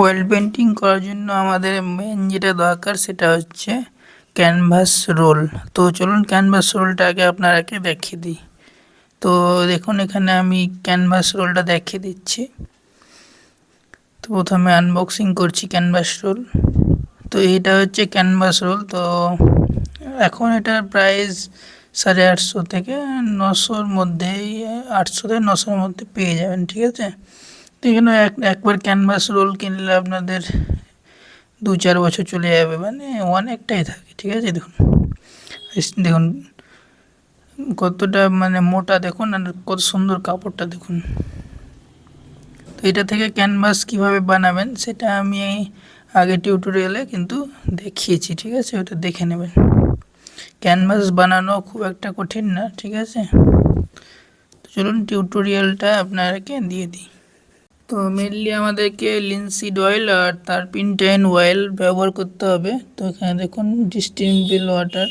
Well painting করার জন্য আমাদের মেন যেটা দরকার সেটা হচ্ছে ক্যানভাস রোল তো চলুন ক্যানভাস রোলটা আগে আপনারাকে দেখিয়ে দিই। তো দেখুন এখানে আমি ক্যানভাস রোলটা দেখিয়ে দিচ্ছি। তো প্রথমে আনবক্সিং করছি ক্যানভাস রোল তো এটা হচ্ছে ক্যানভাস রোল তো এখন এটার প্রাইস সাড়ে আটশো থেকে নশোর মধ্যেই আটশো থেকে নশোর মধ্যে পেয়ে যাবেন, ঠিক আছে? তো এখানে এক, একবার ক্যানভাস রোল কিনলে আপনাদের দু চার বছর চলে যাবে মানে অনেকটাই থাকে, ঠিক আছে? দেখুন দেখুন, কতটা মানে মোটা, দেখুন, আর কত সুন্দর কাপড়টা, দেখুন। তো এটা থেকে ক্যানভাস কীভাবে বানাবেন, সেটা আমি আগে টিউটোরিয়ালে কিন্তু দেখিয়েছি, ঠিক আছে? ওটা দেখে নেবেন। ক্যানভাস বানানো খুব একটা কঠিন না, ঠিক আছে? তো চলুন টিউটোরিয়ালটা আপনাকে দিয়ে দিই। তো মেনলি আমাদেরকে লিনসিড অয়েল আর তার পিনটেন অয়েল ব্যবহার করতে হবে। তো এখানে দেখুন ডিস্টিংবিল ওয়াটার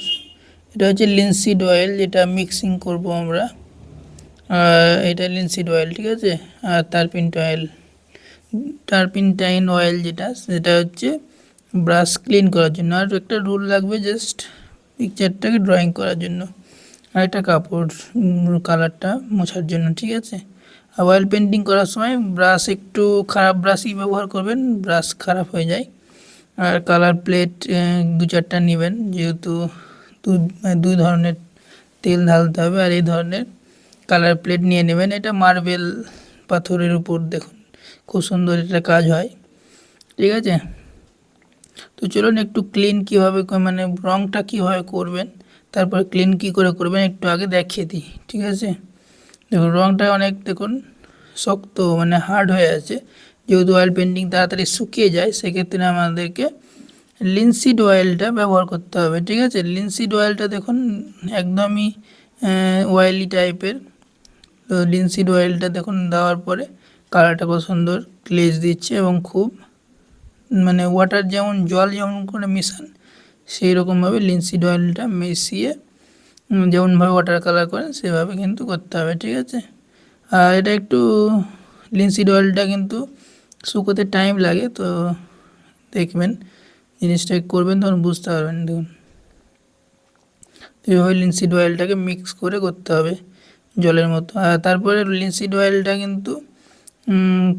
এটা হচ্ছে লিনসিড অয়েল যেটা মিক্সিং করব আমরা। এটা লিনসিড অয়েল ঠিক আছে? আর তার পিন্ট অয়েল টারপিনটাইন অয়েল যেটা, সেটা হচ্ছে ব্রাশ ক্লিন করার জন্য। আর একটা রুল লাগবে জাস্ট পিকচারটাকে ড্রয়িং করার জন্য। আর একটা কাপড় কালারটা মোছার জন্য, ঠিক আছে? অয়েল পেন্টিং করার সময় ব্রাশ একটু খারাপ ব্রাশই ব্যবহার করবেন ব্রাশ খারাপ হয়ে যায়। আর কালার প্লেট দু চারটা নেবেন, যেহেতু দুই ধরনের তেল ঢালতে হবে আর এই ধরনের কালার প্লেট নিয়ে নেবেন। এটা মার্বেল পাথরের উপর দেখুন, খুব সুন্দর এটা কাজ হয়। ঠিক আছে? তো চলুন একটু ক্লিন কীভাবে মানে রঙটা কীভাবে করবেন, তারপর ক্লিন কী করে করবেন একটু আগে দেখিয়ে দিই, ঠিক আছে? দেখুন রঙটা অনেক, দেখুন, শক্ত মানে হার্ড হয়ে আছে। যেহেতু অয়েল পেন্টিং তাড়াতাড়ি শুকিয়ে যায়, সেক্ষেত্রে আমাদেরকে লিনসিড অয়েলটা ব্যবহার করতে হবে, ঠিক আছে? লিনসিড অয়েলটা দেখুন, একদমই অয়েলি টাইপের তো লিনসিড অয়েলটা দেখুন, দেওয়ার পরে কালারটা খুব সুন্দর গ্লেজ দিচ্ছে এবং খুব মানে ওয়াটার যেমন, জল যেমন করে মিশান সেই রকমভাবে লিনসিড অয়েলটা মিশিয়ে যেমনভাবে ওয়াটার কালার করেন সেভাবে কিন্তু করতে হবে, ঠিক আছে? আর এটা একটু লিনসিড অয়েলটা কিন্তু শুকোতে টাইম লাগে, তো দেখবেন জিনিসটা করবেন, তখন বুঝতে পারবেন, দেখুন। এইভাবে লিনসিড অয়েলটাকে মিক্স করে করতে হবে জলের মতো। আর তারপরে লিনসিড অয়েলটা কিন্তু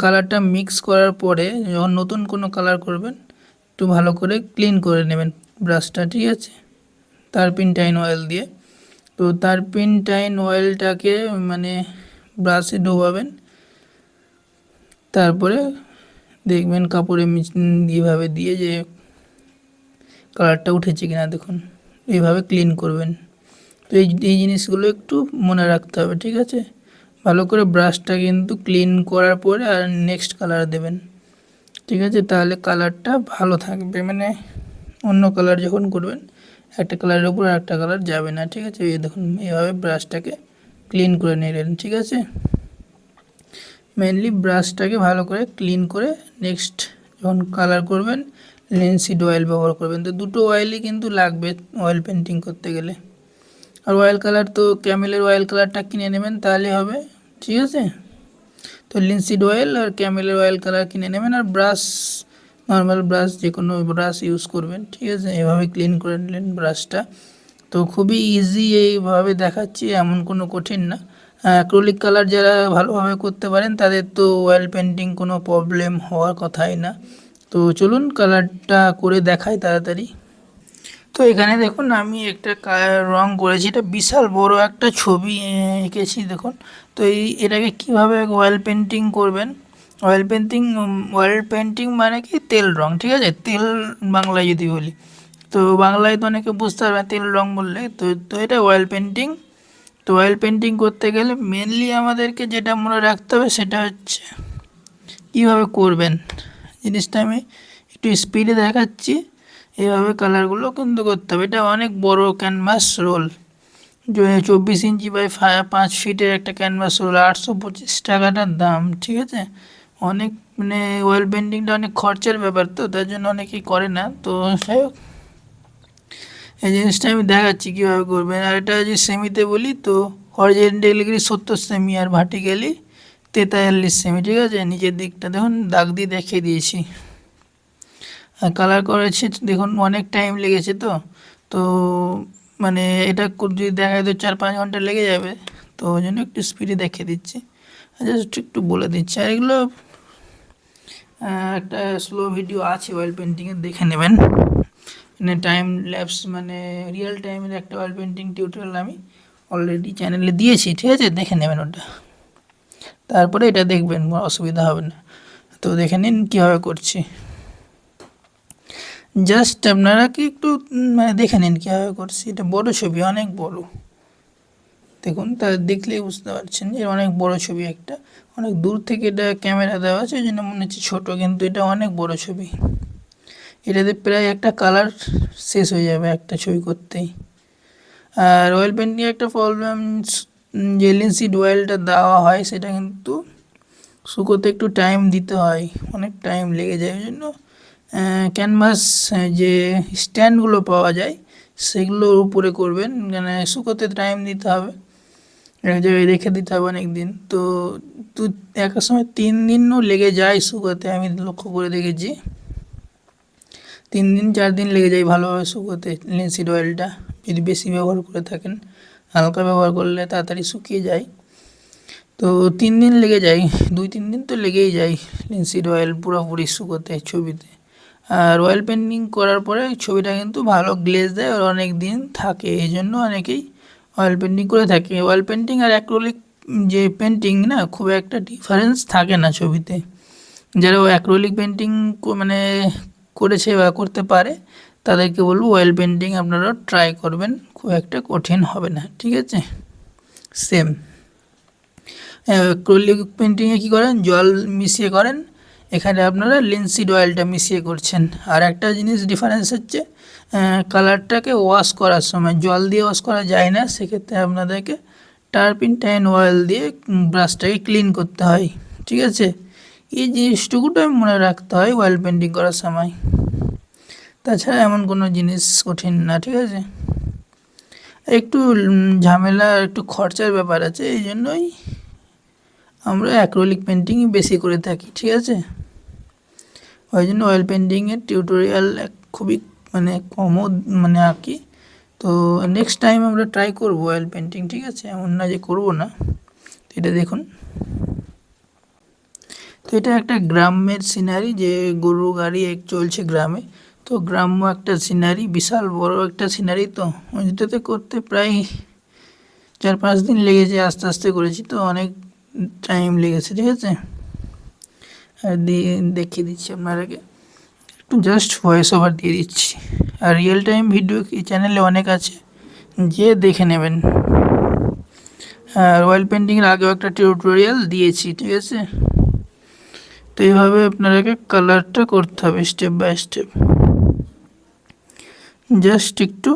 কালারটা মিক্স করার পরে যখন নতুন কোনো কালার করবেন, একটু ভালো করে ক্লিন করে নেবেন ব্রাশটা ঠিক আছে? তারপিনটাইন অয়েল দিয়ে। তো তারপিনটাইন অয়েলটাকে মানে ব্রাশে ডোবাবেন। তারপরে দেখবেন কাপড়ে এইভাবে দিয়ে যে কালারটা উঠেছে কিনা দেখুন, এইভাবে ক্লিন করবেন। তো এই এই জিনিসগুলো একটু মনে রাখতে হবে, ঠিক আছে? ভালো করে ব্রাশটা কিন্তু ক্লিন করার পরে আর নেক্সট কালার দেবেন, ঠিক আছে? তাহলে কালারটা ভালো থাকবে মানে অন্য কালার যখন করবেন একটা কালারের উপর একটা কালার যাবে না, ঠিক আছে? এই দেখুন, এইভাবে ব্রাশটাকে ক্লিন করে নিলেন ঠিক আছে? মেনলি ব্রাশটাকে ভালো করে ক্লিন করে নেক্সট যখন কালার করবেন লেন্সিড অয়েল ব্যবহার করবেন। তো দুটো অয়েলই কিন্তু লাগবে অয়েল পেন্টিং করতে গেলে। আর অয়েল কালার তো ক্যামেলের অয়েল কালারটা কিনে নেবেন, তাহলে হবে, ঠিক আছে? তো লিনসিড অয়েল আর ক্যামেলের অয়েল কালার কিনে নেবেন, আর ব্রাশ নর্মাল ব্রাশ যে কোনো ব্রাশ ইউজ করবেন, ঠিক আছে? এভাবে ক্লিন করে নিলেন ব্রাশটা। তো খুবই ইজি এইভাবে দেখাচ্ছি, এমন কোনো কঠিন না। অ্যাক্রোলিক কালার যারা ভালোভাবে করতে পারেন, তাদের তো অয়েল পেন্টিং কোনো প্রবলেম হওয়ার কথাই না। তো চলুন কালারটা করে দেখাই তাড়াতাড়ি। তো এখানে দেখুন, আমি একটা রং করেছি, এটা বিশাল বড় একটা ছবি এঁকেছি, দেখুন। তো এই, এটাকে কীভাবে অয়েল পেন্টিং করবেন? অয়েল পেন্টিং অয়েল পেন্টিং মানে কি? তেল রং, ঠিক আছে? তেল বাংলায় যদি বলি। তো বাংলায় তো অনেকে বুঝতে পারবে তেল রং বললে। তো তো এটা অয়েল পেন্টিং তো অয়েল পেন্টিং করতে গেলে মেনলি আমাদেরকে যেটা মনে রাখতে হবে সেটা হচ্ছে কীভাবে করবেন। জিনিসটা আমি একটু স্পিডে দেখাচ্ছি। এইভাবে কালারগুলো কিন্তু করতে হবে। এটা অনেক বড় ক্যানভাস রোল চব্বিশ ইঞ্চি বাই পাঁচ ফিটের একটা ক্যানভাস রোল আটশো পঁচিশ টাকাটার দাম, ঠিক আছে? অনেক মানে ওয়েল পেন্টিংটা অনেক খরচার ব্যাপার তো, তার জন্য অনেকেই করে না। তো যাই হোক, এই জিনিসটা আমি দেখাচ্ছি কীভাবে করবেন। আর এটা যদি সেমিতে বলি, তো হরিজেন্টালি সত্তর সেমি আর ভার্টিক্যালি তেতাল্লিশ সেমি ঠিক আছে? নিচের দিকটা দেখুন, দাগ দিয়ে দেখিয়ে দিয়েছি। আর কালার করেছি, দেখুন, অনেক টাইম লেগেছে তো। তো মানে এটা যদি দেখা যায় তো চার পাঁচ ঘণ্টা লেগে যাবে, তো ওই জন্য একটু স্পিডে দেখিয়ে দিচ্ছি। জাস্ট একটু বলে দিচ্ছি। আর এগুলো একটা স্লো ভিডিও আছে অয়েল পেন্টিংয়ের দেখে নেবেন। মানে টাইম ল্যাপস মানে রিয়েল টাইমের একটা অয়েল পেন্টিং টিউটোরিয়াল আমি অলরেডি চ্যানেলে দিয়েছি, ঠিক আছে? দেখে নেবেন ওটা। তারপরে এটা দেখবেন অসুবিধা হবে না। তো দেখে নিন কীভাবে করছি। জাস্ট আপনারা কি একটু মানে দেখে নিন কীভাবে করছি। এটা বড় ছবি, অনেক বড়। দেখুন, তা দেখলেই বুঝতে পারছেন যে অনেক বড় ছবি একটা। অনেক দূর থেকে এটা ক্যামেরা দেওয়া আছে, ওই জন্য মনে হচ্ছে ছোটো, কিন্তু এটা অনেক বড় ছবি। এটাতে প্রায় একটা কালার শেষ হয়ে যাবে একটা ছবি করতেই। আর অয়েল পেন্টিং একটা প্রবলেম যে লিনসিড অয়েলটা দেওয়া হয়, সেটা কিন্তু শুকোতে একটু টাইম দিতে হয়, অনেক টাইম লেগে যায়, ওই জন্য ক্যানভাস যে স্ট্যান্ডগুলো পাওয়া যায়, সেগুলোর উপরে করবেন মানে শুকোতে টাইম দিতে হবে। এক জায়গায় রেখে দিতে হবে অনেক দিন তো দু এক সময় তিন দিনও লেগে যায় শুকোতে, আমি লক্ষ্য করে দেখেছি। তিন দিন, চার দিন লেগে যায় ভালোভাবে শুকোতে লিনসিড অয়েলটা যদি বেশি ব্যবহার করে থাকেন, হালকা ব্যবহার করলে তাড়াতাড়ি শুকিয়ে যায়। তো তিন দিন লেগে যায়, দুই তিন দিন তো লেগেই যায় লিনসিড অয়েল পুরোপুরি শুকোতে ছবিতে। আর অয়েল পেন্টিং করার পরে ছবিটা কিন্তু ভালো গ্লেজ দেয়, আর অনেক দিন থাকে, এই জন্য অনেকেই অয়েল পেন্টিং করে থাকে। অয়েল পেন্টিং আর অ্যাক্রোলিক যে পেন্টিং না, খুব একটা ডিফারেন্স থাকে না ছবিতে। যারা অ্যাক্রোলিক পেন্টিং মানে করেছে বা করতে পারে, তাদেরকে বলব অয়েল পেন্টিং আপনারা ট্রাই করবেন, খুব একটা কঠিন হবে না, ঠিক আছে? সেম অ্যাক্রোলিক পেন্টিংয়ে কী করেন? জল মিশিয়ে করেন এখানে আপনারা লিনসিড অয়েলটা মিশিয়ে করছেন। আর একটা জিনিস ডিফারেন্স হচ্ছে কালারটাকে ওয়াশ করার সময়, জল দিয়ে ওয়াশ করা যায় না, সেক্ষেত্রে আপনাদেরকে টার্পিন টাইন অয়েল দিয়ে ব্রাশটাকে ক্লিন করতে হয়, ঠিক আছে? এই জিনিসটুকুটাই মনে রাখতে হয় অয়েল পেন্টিং করার সময়। তাছাড়া এমন কোনো জিনিস কঠিন না, ঠিক আছে? একটু ঝামেলা, একটু খরচার ব্যাপার আছে, এই জন্যই আমরা অ্যাক্রোলিক পেন্টিংই বেশি করে থাকি, ঠিক আছে? ওই জন্য অয়েল পেন্টিংয়ের টিউটোরিয়াল খুবই মানে কমও মানে আঁকি তো নেক্সট টাইম আমরা ট্রাই করব অয়েল পেন্টিং ঠিক আছে? এমন না যে করব না। তো এটা দেখুন। তো এটা একটা গ্রামের সিনারি যে গরু গাড়ি এক চলছে গ্রামে। তো গ্রাম্য একটা সিনারি বিশাল বড় একটা সিনারি তো। ওইটাতে করতে প্রায় চার পাঁচ দিন লেগেছে আস্তে আস্তে করেছি। তো অনেক টাইম লেগেছে, ঠিক আছে? আর দিয়ে দেখিয়ে দিচ্ছি আপনারাকে একটু জাস্ট ভয়েস ওভার দিয়ে দিচ্ছি। আর রিয়েল টাইম ভিডিও এই চ্যানেলে অনেক আছে, যে দেখে নেবেন। আর অয়েল পেন্টিংয়ের আগেও একটা টিউটোরিয়াল দিয়েছি, ঠিক আছে? তো এইভাবে আপনারাকে কালারটা করতে হবে স্টেপ বাই স্টেপ জাস্ট একটু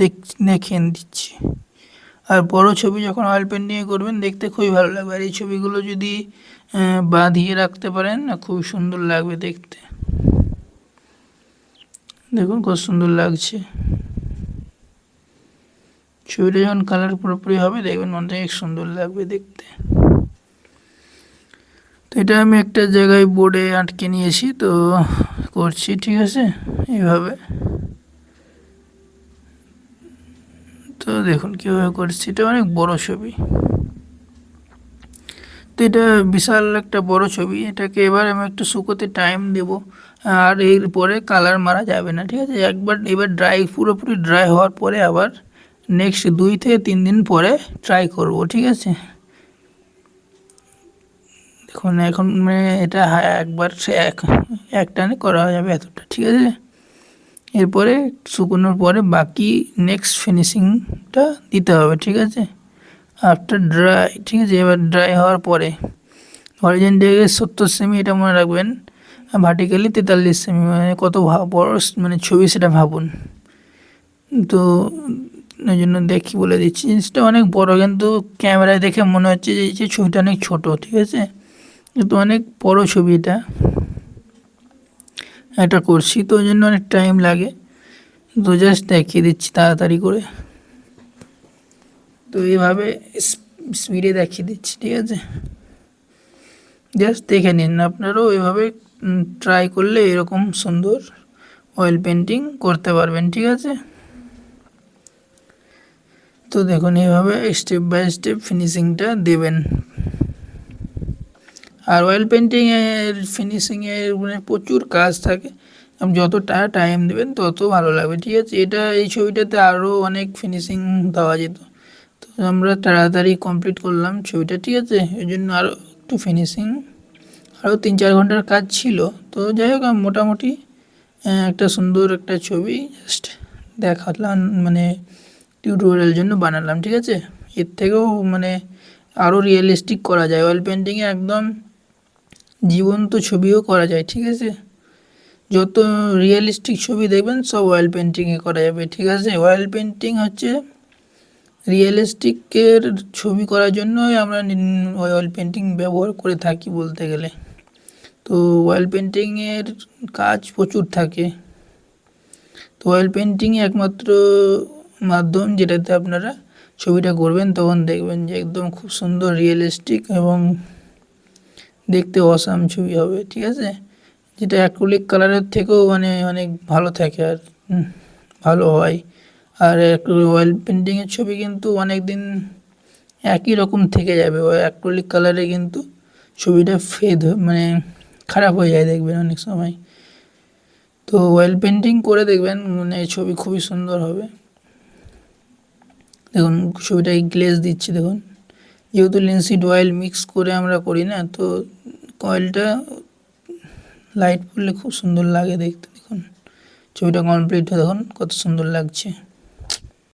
দেখ দেখিয়ে দিচ্ছি। আর বড় ছবি যখন অয়েল পেন্ট নিয়ে করবেন, দেখতে খুবই ভালো লাগবে। আর এই ছবিগুলো যদি বাঁধিয়ে রাখতে পারেন, না খুব সুন্দর লাগবে দেখতে। দেখুন কত সুন্দর লাগছে। ছবিটা যখন কালার পুরোপুরি হবে, দেখবেন অনেক সুন্দর লাগবে দেখতে। তো এটা আমি একটা জায়গায় বোর্ডে আটকে নিয়েছি, তো করছি, ঠিক আছে? এইভাবে। তো দেখুন কীভাবে করছি, এটা অনেক বড় ছবি। তো এটা বিশাল একটা বড় ছবি, এটাকে এবার আমি একটু শুকোতে টাইম দেব। আর এরপরে কালার মারা যাবে না, ঠিক আছে? একবার, এবার ড্রাই পুরোপুরি ড্রাই হওয়ার পরে আবার নেক্সট দুই থেকে তিন দিন পরে ট্রাই করব, ঠিক আছে? দেখুন, এখন মানে এটা একবার এক এক টানে করা যাবে এতটা, ঠিক আছে? এরপরে শুকোনোর পরে বাকি নেক্সট ফিনিশিংটা দিতে হবে, ঠিক আছে? আফটার ড্রাই ঠিক আছে? এবার ড্রাই হওয়ার পরে অরিজিন থেকে সত্তর সেমি এটা মনে রাখবেন ভার্টিক্যালি তেতাল্লিশ সেমি মানে কত বড় মানে ছবি সেটা ভাবুন। তো ওই জন্য দেখি, বলে দিচ্ছি। জিনিসটা অনেক বড়, কিন্তু ক্যামেরায় দেখে মনে হচ্ছে যে ছবিটা অনেক ছোট, ঠিক আছে? কিন্তু অনেক বড় ছবি এটা। এটা করছি, তো ওই জন্য অনেক টাইম লাগে। তো জাস্ট দেখিয়ে দিচ্ছি তাড়াতাড়ি করে। তো এইভাবে স্পিডে দেখিয়ে দিচ্ছি, ঠিক আছে? জাস্ট দেখে নিন আপনারাও এভাবে ট্রাই করলে এরকম সুন্দর অয়েল পেন্টিং করতে পারবেন, ঠিক আছে? তো দেখুন, এইভাবে স্টেপ বাই স্টেপ ফিনিশিংটা দেবেন। আর অয়েল পেন্টিংয়ের ফিনিশিংয়ের মানে প্রচুর কাজ থাকে। আপনি যতটা টাইম দেবেন, তত ভালো লাগবে। ঠিক আছে, এটা, এই ছবিটাতে আরও অনেক ফিনিশিং দেওয়া যেত। তো আমরা তাড়াতাড়ি কমপ্লিট করলাম ছবিটা, ঠিক আছে? এই জন্য আরও একটু ফিনিশিং আরও তিন চার ঘণ্টার কাজ ছিল। তো যাই হোক মোটামুটি একটা সুন্দর একটা ছবি জাস্ট দেখালাম মানে টিউটোরিয়ালের জন্য বানালাম, ঠিক আছে? এর থেকেও মানে আরও রিয়েলিস্টিক করা যায়। অয়েল পেন্টিংয়ে একদম জীবন্ত ছবিও করা যায়, ঠিক আছে? যত রিয়েলিস্টিক ছবি দেখবেন, সব অয়েল পেন্টিংয়ে করা যাবে, ঠিক আছে? অয়েল পেন্টিং হচ্ছে রিয়েলিস্টিকের ছবি করার জন্যই আমরা অয়েল পেন্টিং ব্যবহার করে থাকি বলতে গেলে। তো অয়েল পেন্টিংয়ের কাজ প্রচুর থাকে। তো অয়েল পেন্টিংই একমাত্র মাধ্যম যেটাতে আপনারা ছবিটা করবেন, তখন দেখবেন যে একদম খুব সুন্দর রিয়েলিস্টিক এবং দেখতে অসাম ছবি হবে, ঠিক আছে? যেটা অ্যাক্রিলিক কালারের থেকেও মানে অনেক ভালো থাকে আর ভালো হয়। আর অয়েল পেন্টিংয়ের ছবি কিন্তু অনেক দিন একই রকম থেকে যাবে, ওই অ্যাক্রিলিক কালারে কিন্তু ছবিটা ফেদ মানে খারাপ হয়ে যায় দেখবেন অনেক সময়। তো অয়েল পেন্টিং করে দেখবেন মানে ছবি খুবই সুন্দর হবে। দেখুন ছবিটাকে গ্লেজ দিচ্ছি, দেখুন। যেহেতু লিনসিড অয়েল মিক্স করে আমরা করি না, তো কয়েলটা লাইট পড়লে খুব সুন্দর লাগে দেখতে। দেখুন, ছবিটা কমপ্লিট দেখুন কত সুন্দর লাগছে।